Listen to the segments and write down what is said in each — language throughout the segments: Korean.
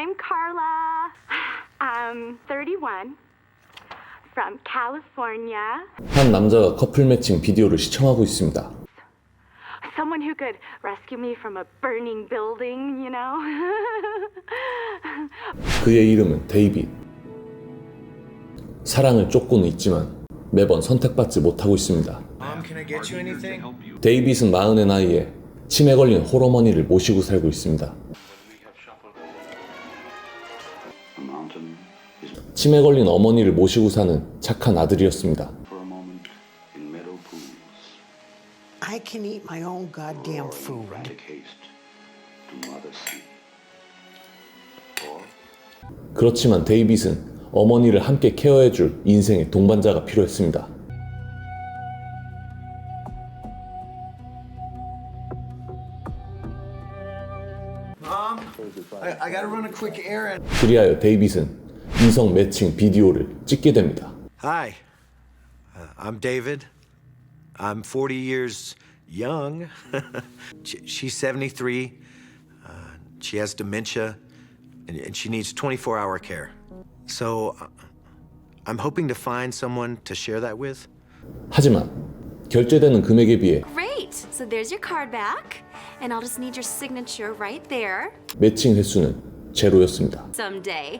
I'm Carla. I'm 31 from California. 한 남자가 커플 매칭 비디오를 시청하고 있습니다. Someone who could rescue me from a burning building, you know? 그의 이름은 데이빗. 사랑을 쫓고는 있지만 매번 선택받지 못하고 있습니다. Mom, can I get you anything? 데이빗은 마흔의 나이에 치매 걸린 홀어머니를 모시고 살고 있습니다. 치매 걸린 어머니를 모시고 사는 착한 아들이었습니다. I can eat my own goddamn food. 그렇지만 데이빗은 어머니를 함께 케어해줄 인생의 동반자가 필요했습니다. 그리하여 데이빗은 이성 매칭 비디오를 찍게 됩니다. Hi, uh, I'm David. I'm 40 years young. She- She's 73. Uh, she has dementia, and, she needs 24 hour care. So uh, I'm hoping to find someone to share that with. 하지만 결제되는 금액에 비해 Great. So there's your card back. And I'll just need your signature right there 매칭 횟수는 제로였습니다. someday.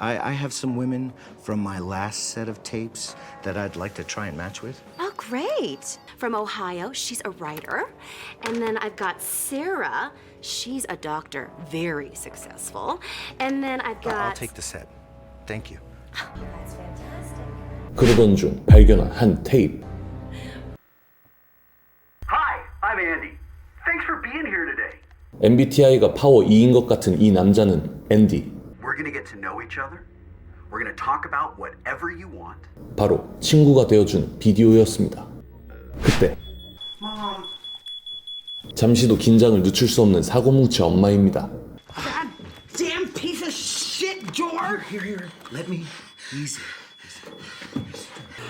I, I have some women from my last set of tapes that I'd like to try and match with. oh, great. From Ohio, she's a writer. And then I've got Sarah. She's a doctor, very successful. And then I've I- got. I'll take the set. Thank you. That's fantastic. 그러던 중 발견한 한 테이프. Hi, I'm Andy. Thanks for being here today. MBTI가 파워 2인 것 같은 이 남자는 앤디. We're gonna get to know each other. We're gonna talk about whatever you want. 바로 친구가 되어준 비디오였습니다. 그때 잠시도 긴장을 늦출 수 없는 사고뭉치 엄마입니다. Damn piece of shit, George! Here, here, let me easy.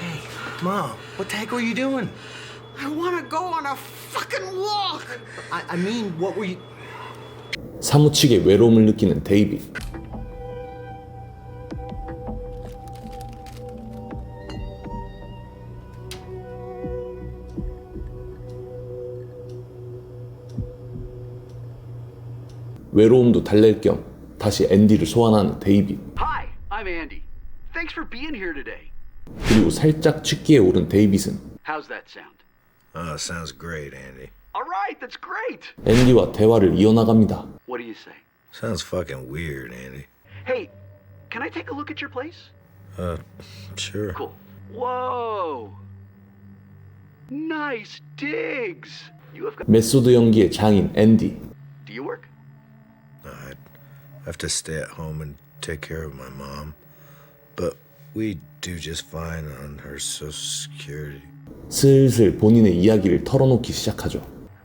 Hey, Mom, what the heck were you doing? I want to go on a fucking walk! I, I mean, what were you? 사무치게 외로움을 느끼는 데이빗. 외로움도 달랠 겸 다시 앤디를 소환하는 데이빗. Hi, I'm Andy. Thanks for being here today. 그리고 살짝 취기에 오른 데이빗은 How's that sound? Oh, sounds great, Andy. All right, that's great. 앤디와 대화를 이어나갑니다. What do you say? Sounds fucking weird, Andy. Hey, can I take a look at your place? Uh, sure. Cool. Whoa. Nice digs. You have got. 메소드 연기의 장인 앤디. Do you work? I'd have to stay at home and take care of my mom. But we do just fine on her Social Security. 슬슬 본인의 이야기를 털어놓기 시작하죠.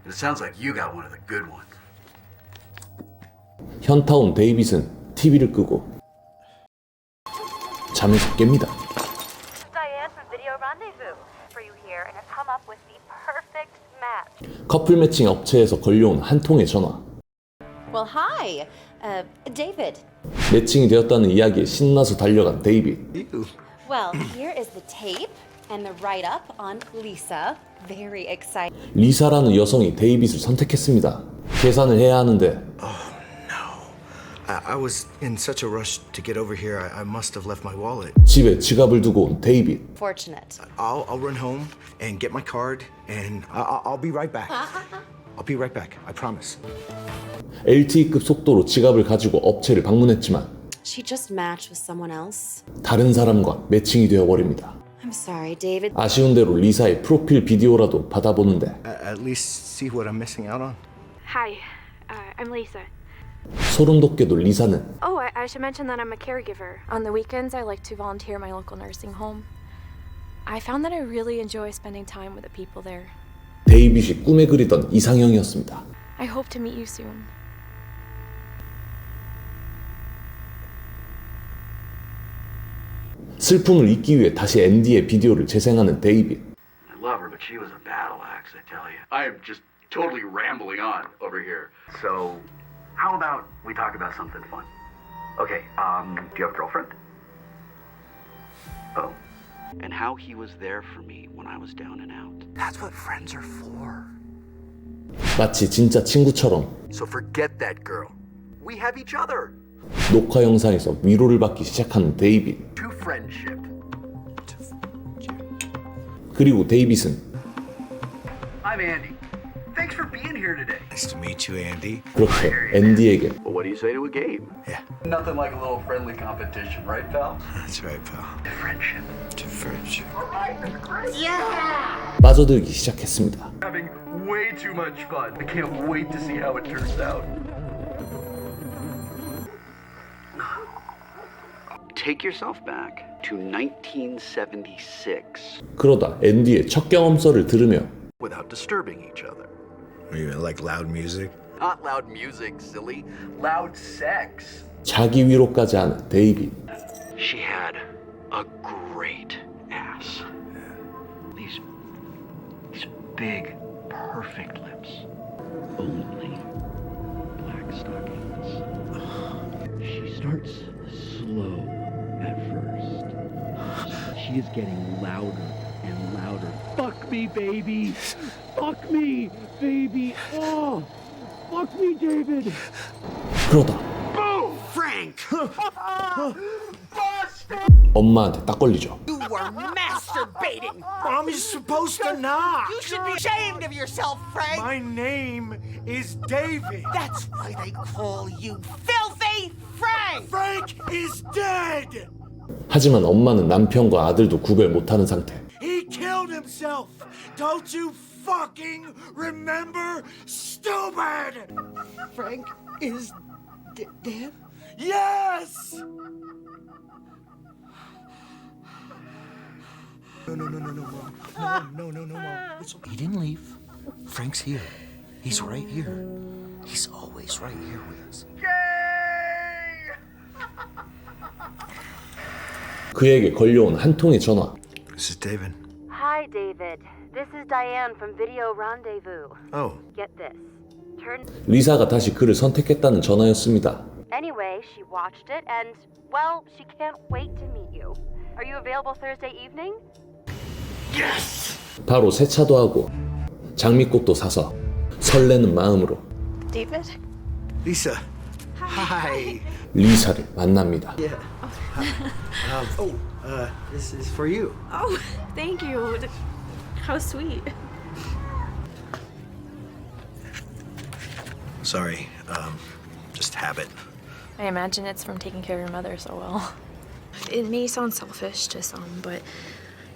It sounds like you got one of the good ones. 현타 온 데이빗은 TV를 끄고 잠에서 깹니다. Diane from Video Rendezvous for you here and have come up with the perfect match. 커플 매칭 업체에서 걸려온 한 통의 전화. Well, hi, uh, David. 매칭이 되었다는 이야기에 신나서 달려간 데이빗. Well, here is the tape and the write up on Lisa. Very exciting. 리사라는 여성이 데이빗을 선택했습니다. 계산을 해야 하는데 I, I was in such a rush to get over here, I, I must have left my wallet. 집에 지갑을 두고 온 데이빗. Fortunate. I'll, I'll run home and get my card, and I, I'll, I'll be right back. I'll be right back. I promise. LTE급 속도로 지갑을 가지고 업체를 방문했지만 She just matched with someone else. 다른 사람과 매칭이 되어버립니다. I'm sorry, David. 아쉬운 대로 리사의 프로필 비디오라도 받아보는데 At, at least see what I'm missing out on. Hi, uh, I'm Lisa. 소름 돋게도 리사는 Oh, I, I should mention that I'm a caregiver. On the weekends, I like to volunteer at my local nursing home. I found that I really enjoy spending time with the people there. 데이빗이 꿈에 그리던 이상형이었습니다. I hope to meet you soon. 슬픔을 잊기 위해 다시 앤디의 비디오를 재생하는 데이빗. I love her, but she was a battle axe, I tell you. I am just totally rambling on over here. So, How about we talk about something fun? Okay, um, do you have a girlfriend? Oh. And how he was there for me when I was down and out. That's what friends are for. 마치 진짜 친구처럼 So forget that girl. We have each other. 녹화 영상에서 위로를 받기 시작하는 데이빗. To friendship. 그리고 데이빗은 I'm Andy. Thanks for being here today. Nice to meet you, Andy. 그렇게 앤디에게 Well, what do you say to a game? Yeah, Nothing like a little friendly competition, right, pal? that's right, pal. Friendship. To friendship. 빠져들기 시작했습니다. Having way too much fun. I can't wait to see how it turns out. Take yourself back to 1976 그러다 앤디의 첫 경험서를 들으며 without disturbing each other. You like loud music? Not loud music, silly. Loud sex. 자기 위로까지 하는 데이빗. She had a great ass. These, these big, perfect lips. Only black stockings. She starts slow at first. She is getting louder and louder. Fuck me, baby. Fuck me, baby. Oh, fuck me, David. 그러다 Frank! 엄마한테 딱 걸리죠. You were masturbating! Mom is supposed to not! You should be ashamed of yourself, Frank! My name is David. That's why they call you Filthy Frank! Frank is dead. 하지만 엄마는 남편과 아들도 구별 못하는 상태. He killed himself. Don't you fucking remember? Stupid. Frank is d- dead? Yes. No, no, no, no, no, Mom. No, no, no, no, Mom. It's okay. He didn't leave. Frank's here. He's right here. He's always right here with us. 그에게 걸려온 한 통의 전화. This is David. Hi, David. This is Diane from Video Rendezvous. Oh, Get this. Turn. 리사가 다시 그를 선택했다는 전화였습니다. Anyway, she watched it and, well, she can't wait to meet you. Are you available Thursday evening? 바로 세차도 하고 장미꽃도 사서 설레는 마음으로 David? Lisa. Hi. 리사를 만납니다. Um, oh, uh, this is for you. Oh, thank you. How sweet. Sorry, um, just habit. I imagine it's from taking care of your mother so well. It may sound selfish to some, but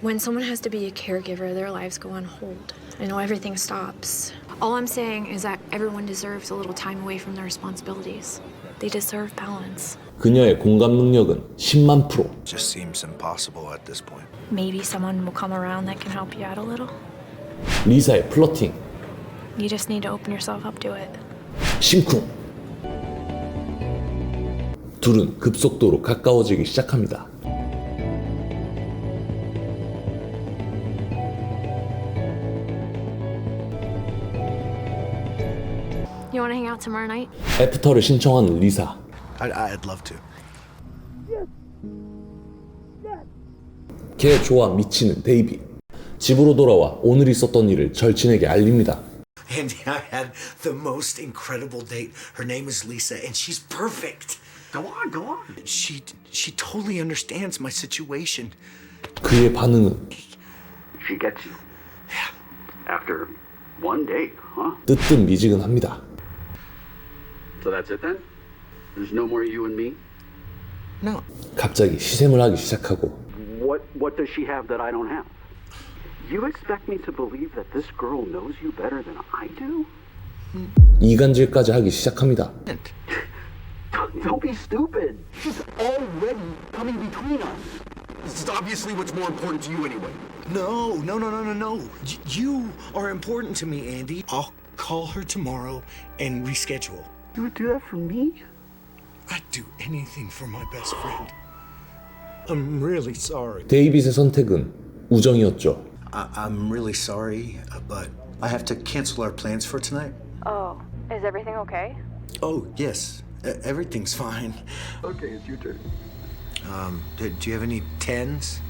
when someone has to be a caregiver, their lives go on hold. I know everything stops. All I'm saying is that everyone deserves a little time away from their responsibilities. They deserve balance. 그녀의 공감 능력은 10만 프로. Just seems impossible at this point. Maybe someone will come around that can help you out a little. 리사의 플러팅, You just need to open yourself up to it. 심쿵. 둘은 급속도로 가까워지기 시작합니다. You want to hang out tomorrow night? 애프터를 신청하는 리사. I'd, I'd love to. 걔 좋아 미치는 데이빗. 집으로 돌아와 오늘 있었던 일을 절친에게 알립니다. Andy, I had the most incredible date. Her name is Lisa, and she's perfect. Go on, go on. She she totally understands my situation. 그의 반응은 She gets you. After one date, huh? 뜨뜻 미지근합니다. So that's it then? There's no more you and me? No, 갑자기 시샘을 하기 시작하고 What what does she have that I don't have? You expect me to believe that this girl knows you better than I do? 이간질까지 하기 시작합니다. Don't be stupid. She's already coming between us. This is obviously what's more important to you anyway. no, no, no, no, no, no. Y- you are important to me, Andy. I'll call her tomorrow and reschedule. You would do that for me? I'd do anything for my best friend. I'm really sorry. 데이빗의 선택은 우정이었죠. I- I'm really sorry, uh, but I have to cancel our plans for tonight. Oh, is everything okay? Oh, yes. E- everything's fine. Okay, it's your turn. Um, do, do you have any tens?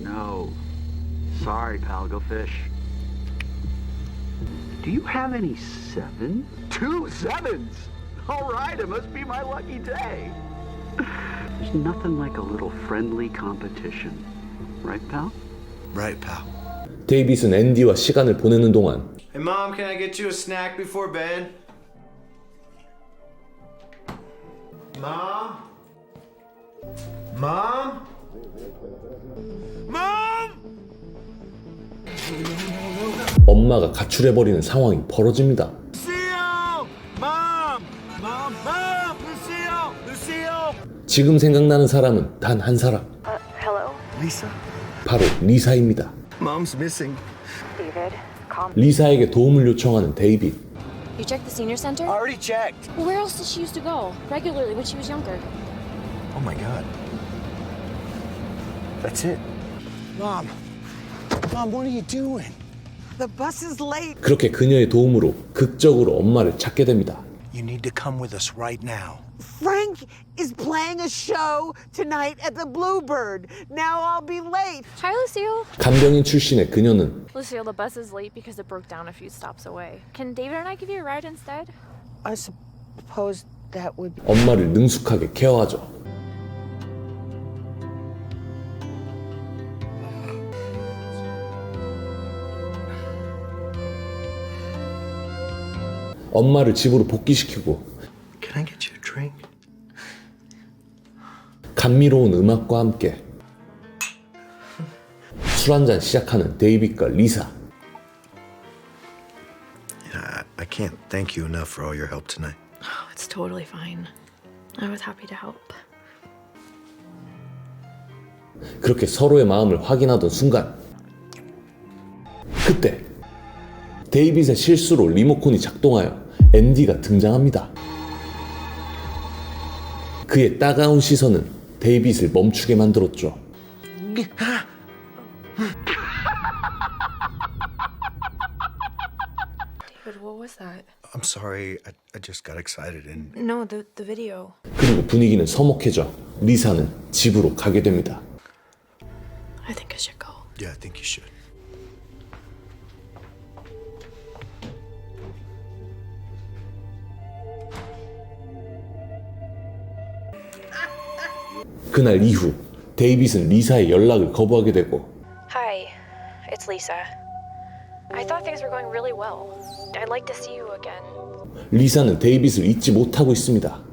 No. Sorry, pal. Go fish. Do you have any sevens? Two sevens! All right, it must be my lucky day. There's nothing like a little friendly competition. Right, pal? Right, pal. 데이빗은 앤디와 시간을 보내는 동안 Hey, mom, can I get you a snack before bed? Mom? Mom? Mom? 엄마가 가출해버리는 상황이 벌어집니다. Lucille! Mom! Mom! Mom! Lucille! Lucille! 지금 생각나는 사람은 단 한 사람, Lisa? 바로 리사입니다. Mom's missing. 리사에게 도움을 요청하는 데이빗. You checked the senior center? Already checked. Well, where else did she used to go? Regularly when she was younger. Oh my god. That's it. Mom. Mom, what are you doing? The bus is late. 그렇게 그녀의 도움으로 극적으로 엄마를 찾게 됩니다. You need to come with us right now. Frank is playing a show tonight at the Bluebird. Now I'll be late. Hi, Lucille. 간병인 출신의 그녀는 Lucille, the bus is late because it broke down a few stops away. Can David and I give you a ride instead? I suppose that would be. 엄마를 능숙하게 케어하죠. 엄마를 집으로 복귀시키고 Can I get you a drink? 감미로운 음악과 함께 술 한 잔 시작하는 데이빗과 리사. I can't thank you enough for all your help tonight. Oh, it's totally fine. I was happy to help. 그렇게 서로의 마음을 확인하던 순간 그때 데이빗의 실수로 리모컨이 작동하여 앤디가 등장합니다. 그의 따가운 시선은 데이빗을 멈추게 만들었죠. David, what was that? I'm sorry. I, I just got excited and No, the, the video. 그리고 분위기는 서먹해져 리사는 집으로 가게 됩니다. I think I should go. yeah, I think you should. 그날 이후 데이빗은 리사의 연락을 거부하게 되고 Hi, it's Lisa. I thought things were going really well. I'd like to see you again. 리사는 데이빗을 잊지 못하고 있습니다.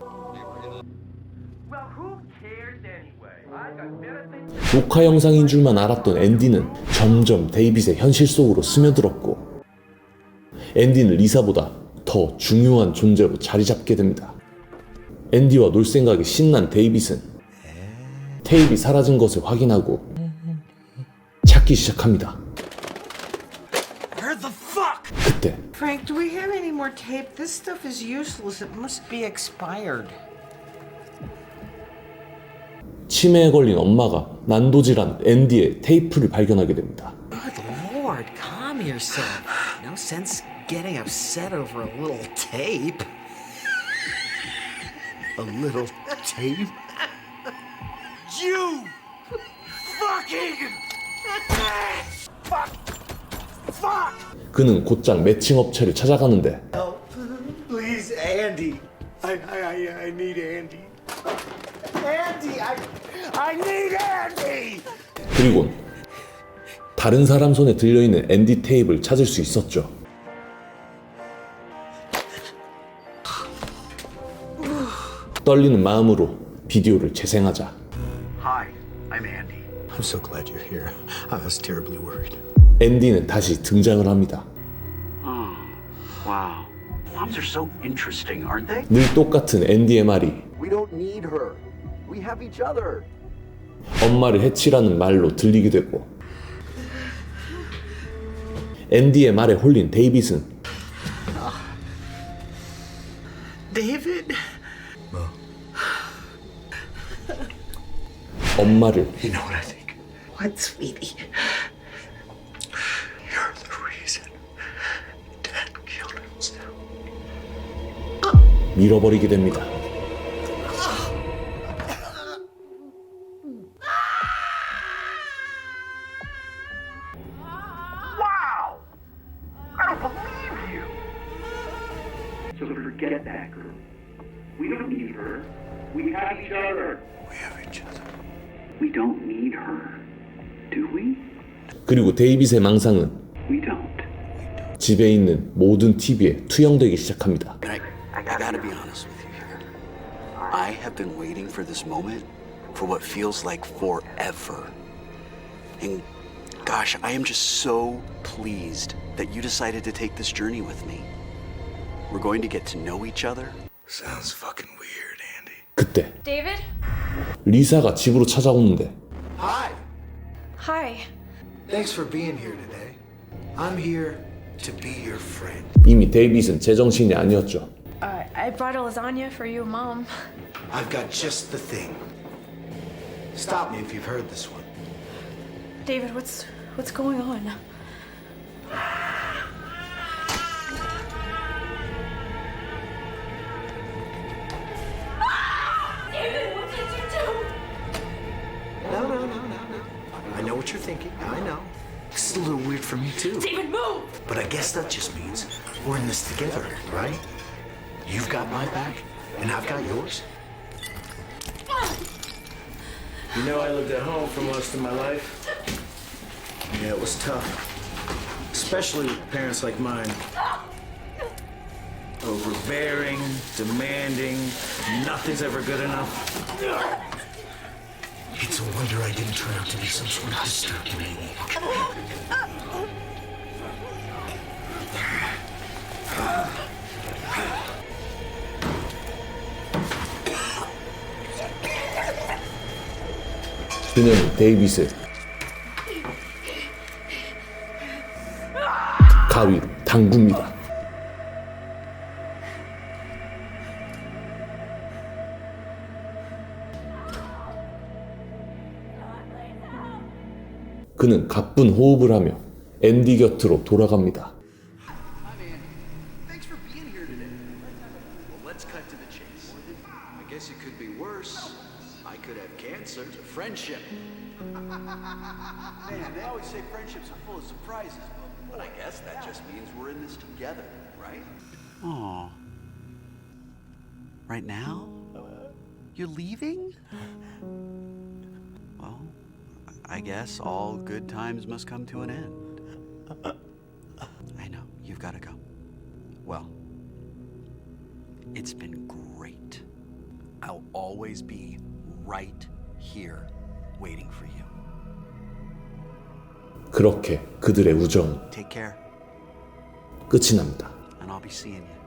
녹화 영상인 줄만 알았던 앤디는 점점 데이빗의 현실 속으로 스며들었고 앤디는 리사보다 더 중요한 존재로 자리 잡게 됩니다. 앤디와 놀 생각에 신난 데이빗은 테이프가 사라진 것을 확인하고 찾기 시작합니다. Where the fuck? 그때 Frank, do we have any more tape? This stuff is useless. It must be expired. 치매에 걸린 엄마가 난도질한 앤디의 테이프를 발견하게 됩니다. Good lord, calm yourself. No sense getting upset over a little tape. A little tape? You fucking fuck fuck. 그는 곧장 매칭 업체를 찾아가는데 Please, Andy. I, I, I, need Andy. Andy, I, I need Andy. 그리곤 다른 사람 손에 들려있는 앤디 테이프를 찾을 수 있었죠. 떨리는 마음으로 비디오를 재생하자. I'm so glad you're here. I was terribly worried. 앤디는 다시 등장을 합니다. Oh, wow. Moms are so interesting, aren't they? 늘 똑같은 앤디의 말이 We don't need her. We have each other. 엄마를 해치라는 말로 들리게 되고 앤디의 말에 홀린 데이빗은 David? 엄마를 You know what I think? What, sweetie? You're the reason Dad killed himself. 밀어버리게 됩니다. Wow! I don't believe you! So forget that girl. We don't need her. We have each other. We have each other. We don't need her. Do we? 그리고 데이빗의 망상은 We don't. 집에 있는 모든 TV에 투영되기 시작합니다. And I, I gotta be honest with you here. I have been waiting for this moment for what feels like forever. And gosh, I am just so pleased that you decided to take this journey with me. We're going to get to know each other. Sounds fucking weird, Andy. 그때 David? 리사가 집으로 찾아오는데 Hi. Hi. Thanks for being here today. I'm here to be your friend. 이미 데이빗은 제정신이 아니었죠. Uh, I brought a lasagna for you, Mom. I've got just the thing. Stop me if you've heard this one. David, what's what's going on? Thinking. I know. It's a little weird for me too. David, move! But I guess that just means we're in this together, right? You've got my back, and I've got yours. You know, I lived at home for most of my life. Yeah, it was tough. Especially with parents like mine. Overbearing, demanding, nothing's ever good enough. A wonder I didn't turn out to be some sort of disturbed maniac. 그녀는 데이빗을 가위로 당굽니다. 그는 가쁜 호흡을 하며 앤디 곁으로 돌아갑니다. Thanks for being here today. Well, let's cut to the chase. I guess it could be worse. I could have cancer. It's a friendship. Man, they always say friendships are full of surprises, but, but I guess that just means we're in this together, right? Oh. Right now? You're leaving? Well, I guess all good times must come to an end. I know, you've got to go. Well, it's been great. I'll always be right here waiting for you. 그렇게 그들의 우정은 Take care, 끝이 납니다. and I'll be seeing you.